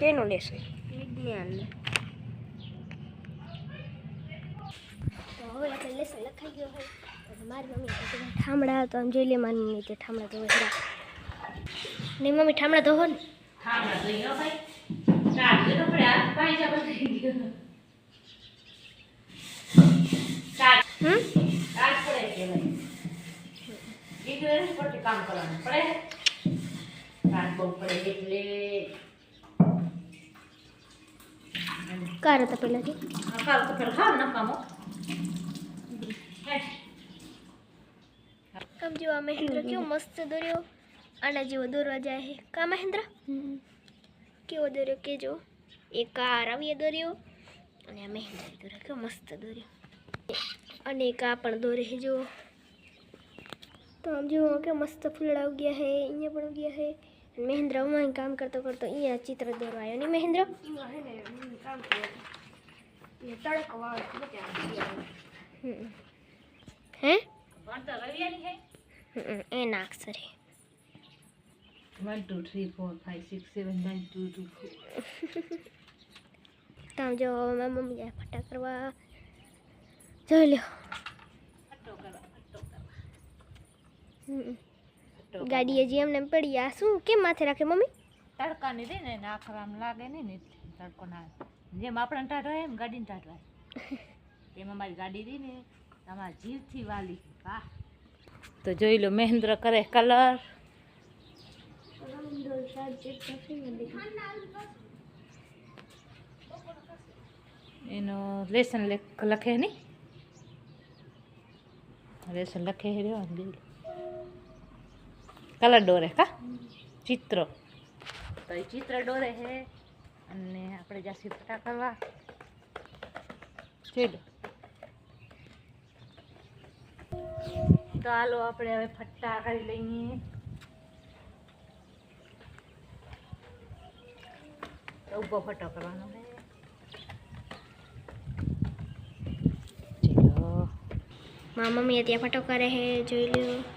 કેનો લેશે વિજ્ઞાન તો હવે આપણે લેસન લખાઈ ગયો હોય મારી મમ્મી કહે કે ઠામડા તો આમ જોઈ લે મારી મમ્મી તે ઠામડા તો વહેરા ને મમ્મી ઠામડા ધોવો ને ઠામડા ભાઈ. જબર થઈ ગયો. કામ કરવાનું પડે કામ બહુ પડે એટલે કાર હતા પહેલાંથી આ કાલ તો પેલા ખાવ નકામો હે આમ જો આ મહેન્દ્ર કેવો મસ્ત દોર્યો. આના જેવો દોરવા જાય છે કા મહેન્દ્ર કેવો દોર્યો? કેજો. એક આ આવીએ દોર્યો અને આ મહેન્દ્ર દોર્યો. કેવો મસ્ત દોર્યો. અને કા પણ દોરે છે જો તો આમ જો કે મસ્ત ફૂલડા ઉગ્યા છે અહીંયા પણ ઉગ્યા છે અને મહેન્દ્ર ઉમાં કામ કરતો કરતો અહીંયા ચિત્ર દોરવા આવ્યો નહીં મહેન્દ્ર હમ. હે ભણતર રવિયાની હે હમ, એ નાખશે રે one two three four five six seven nine two two four તમે જો મારી મમ્મી જાય ફટા કરવા જોઈ લ્યો ફટો કરવા ફટો કરવા હમ. ગાડી હજી એમને એમ પડી આ શું કેમ માથે રાખે મમ્મી? તડકાની દે ને આખરામ લાગે ને ને તડકો ના જેમ આપણને ટાટ હોય એમ ગાડીને ટાટ હોય એમાં મારી ગાડી રહી ને તમારા જીવથી વાલી. વાહ. તો જોઈ લો મહેન્દ્ર કરે કલર. એનો લેસન લખે નહીં લેસન લખે રહ્યો ને કલર દોરે કા ચિત્ર તો એ ચિત્ર દોરે છે અને આપણે જાસી ફટા કરવા જોઈ લો તો હાલો આપણે હવે ફટ્ટા કરી લઈએ તો ઊભો ફટો કરવાનો છે ચલો મારા મમ્મી ત્યાં ફટો કરે છે જોઈ લ્યો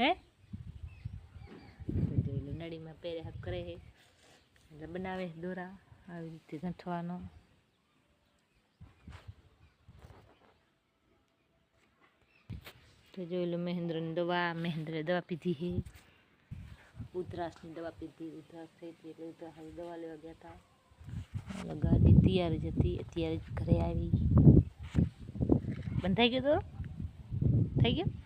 હે? નળીમાં પહેરે હાથ કરે છે. એટલે બનાવે દોરા, આવી રીતે ગંઠવાનો. તો જોઈ લો, મહેન્દ્રની દવા, મહેન્દ્રે દવા પીધી છે. ઉધરાસની દવા પીધી ઉધરાસ થઈ હતી એટલે ઉધરાસ દવા લેવા ગયા હતા. ગાડી તૈયાર જ હતી, અત્યારે જ ઘરે આવી. બંધાઈ ગયો તો? થઈ ગયો?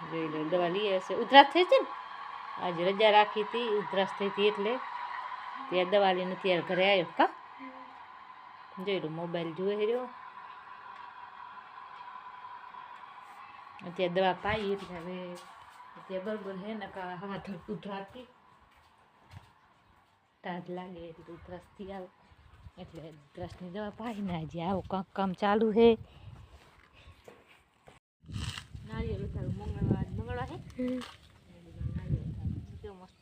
જોઈ લો, દવા લઈ હશે ઉધરાસ થઈ છે ને? આજે રજા રાખી હતી, ઉધરાસ થઈ હતી એટલે ત્યાં દવા લઈને ત્યારે ઘરે આવ્યો. કા? જોઈ લો, મોબાઈલ જોઈ રહ્યો અત્યારે દવા પાઈ એટલે હવે અત્યારે બરોબર છે ને કા હવા થોડીક ઉધરાતી. તાજ લાગે એટલે ઉધરાસથી આવે. એટલે ઉધરાસની દવા પાઈને આજે આવું. કાંક કામ ચાલુ છે નારિયેળ ઉતારું મંગળવાર મંગળવાર હે હમ. નારિયેળ ઉતારું કેવું મસ્ત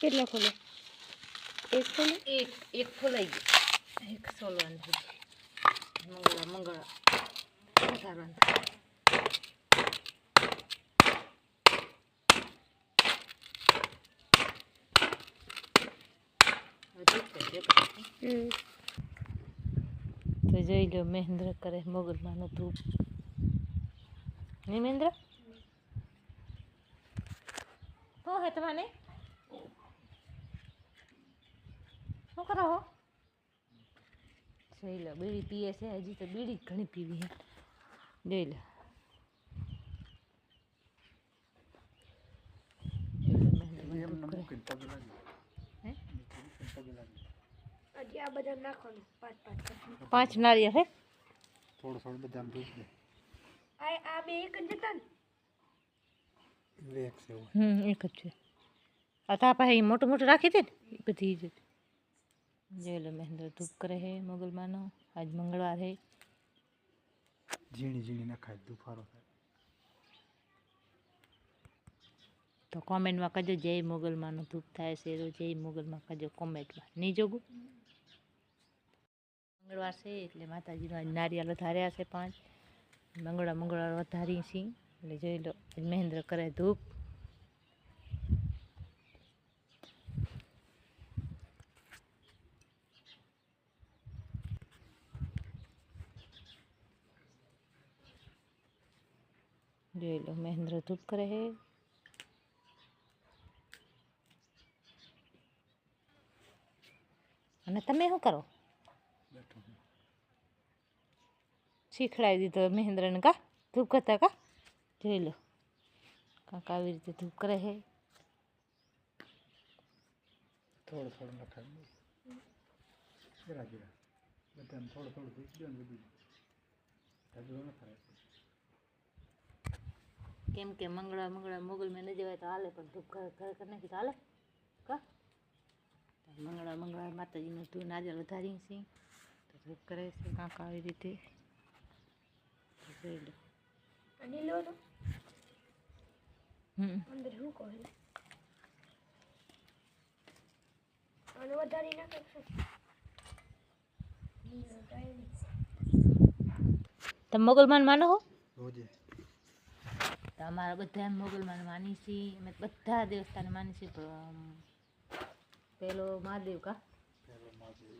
કેટલા ખોલે? એક ખોલે? એક એક ખોલાઈ ગયો. એક સોલવાનું મંગળા મંગળા. વધારવાનું હવે ધૂપ થઈ ગયો પછી. હમ તો જોઈ લો મહેન્દ્ર કરે મોગલમાંનું ધૂપ. નહીં મહેન્દ્ર? શું હે, તમારે? શું કરો હો? જોઈ લો, બીડી પીએ છે, હજી તો બીડી ઘણી પીવી છે. જોઈ લો. બધા નાખવાનું પાંચ પાંચ કરીને. પાંચ નારિયેળ હે થોડું થોડું બધા ધૂપ દે આ આ બે એક જ હતા ને વેક છે એવું હમ એક જ છે આ તા પાસે ઈ મોટું મોટું રાખી દે ને એ બધી જ જોઈ લો મહેન્દ્ર ધૂપ કરે છે મોગલમાંનો આજ મંગળવાર છે ઝીણી ઝીણી નખાય દુફારો થાય તો કોમેન્ટમાં કહેજો જય મોગલમાંનો ધૂપ થાય છે તો જય મોગલમાં કહેજો કોમેન્ટમાં નહીં જોગું મંગળવાર છે એટલે માતાજીનો આજ નારિયેળ વધાર્યા છે પાંચ. મંગળવાર મંગળવાર વધારી છીએ. એટલે જોઈ લો મહેન્દ્ર કરે ધૂપ. જોઈ લો, મહેન્દ્ર ધૂપ કરે છે. અને તમે શું કરો? શીખડાવી દીધો મહેન્દ્રને કા ધૂપ કરતા કા જોઈ લો કાંક આવી રીતે ધૂપ કરે છે થોડું થોડું નખાય જરા જરા બધાને થોડું થોડું ધૂપ દો ને બધું ઢગલો ન થાય કેમ કે મંગળા મંગળા મોગલ મેં ન જવાય તો હાલે પણ ધૂપ ઘર ઘર કરી નાખી તો હાલે કા તો મંગળા મંગળા માતાજીનું ધૂપ નારિયેળ વધારી છે તો ધૂપ કરે છે કાંક આવી રીતે લો અને લો તો. હમ. અંદર શું કહે અને વધારે ના કરશો. તમે મોગલમાન માનો હો? અમારા બધા મોગલમાન માની છીએ અમે બધા દેવસ્થાન માની છીએ પણ પેલો મહાદેવ કા?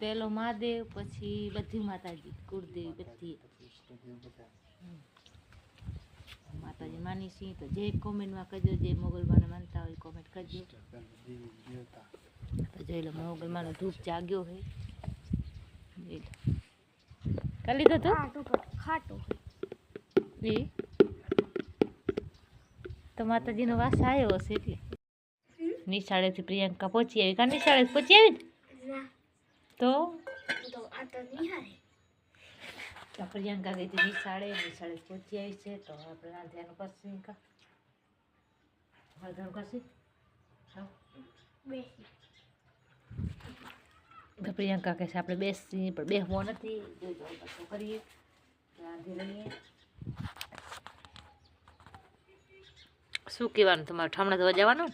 પેલો મહાદેવ. પછી બધી માતાજી કુળદેવી બધા. માતાજી માની સિંહ તો જે કોમેન્ટમાં કહેજો જે મોગલમાને માનતા હોય કોમેન્ટ કરજો. તો જોઈ લો મોગલમાનો ધૂપ જાગ્યો હોય જોઈ લો. કરી લીધો તો? ખાટું. એ તો માતાજીનો વાસ આવ્યો હશે એટલે. નિશાળેથી પ્રિયંકા પહોંચી આવી. કા નિશાળે પહોંચી આવી ને ના તો તો આ તો નિહારે તો પ્રિયંકા ગઈ હતી નિશાળે નિશાળે પહોંચી આવી છે. તો આપણે રાંધ્યાનું કરશું કા રાંધવાનું કરશું પ્રિયંકા કહે છે, આપણે બેસી પણ બેસવો નથી. જોઈ જો પાછું કરીએ? રાંધી લઈએ શું કહેવાનું? તમારે ઠામણા ધોવા જવાનું?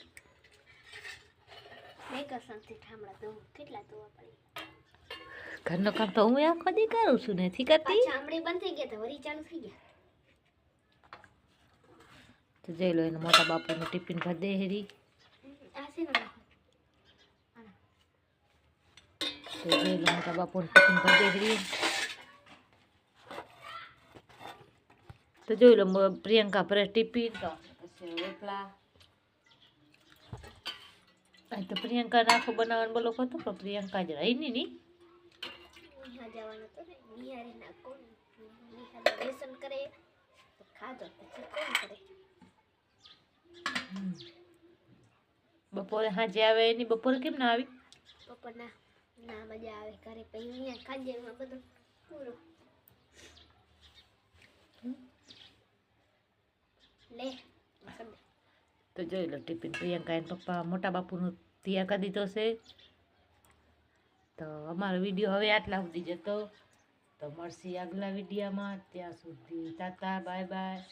ને મેકસનથી ઠામડા દઉં કેટલા ધોવા પડી? ઘરનું કામ તો હું આખો દી કરું છું નથી કરતી પાછા હમણાં બંધ થઈ ગયા તો વળી ચાલુ થઈ ગયા તો જોઈ લો એના મોટા બાપુનું ટિફિન ભર દે હેરી આ છે ને તો જોઈ લો મોટા બાપુનું ટિફિન ભર દે હેરી તો જોઈ લો મ- પ્રિયંકા ભરે ટિફિન તો પછી રોટલા અહીં તો પ્રિયંકા નાખો બનાવવાનું બોલો કહો તો પણ પ્રિયંકા જ રહી નહીં કોણ નિહાર કરે તો ખાધો પછી કોણ કરે? બપોરે હાજે આવે એની બપોરે કેમ ના આવી? બપોરના ના મજા આવે ઘરે પછી અહીંયા બધું પૂરો. લે તો જોઈ લો ટિફિન પ્રિયંકા એન પપ્પા મોટા બાપુનું તૈયાર કરી દીધો છે તો અમારો વીડિયો હવે આટલા સુધી જતો. તો મળશી આગલા વિડીયામાં. ત્યાં સુધી તાતા બાય બાય.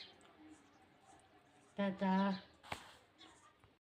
તાતા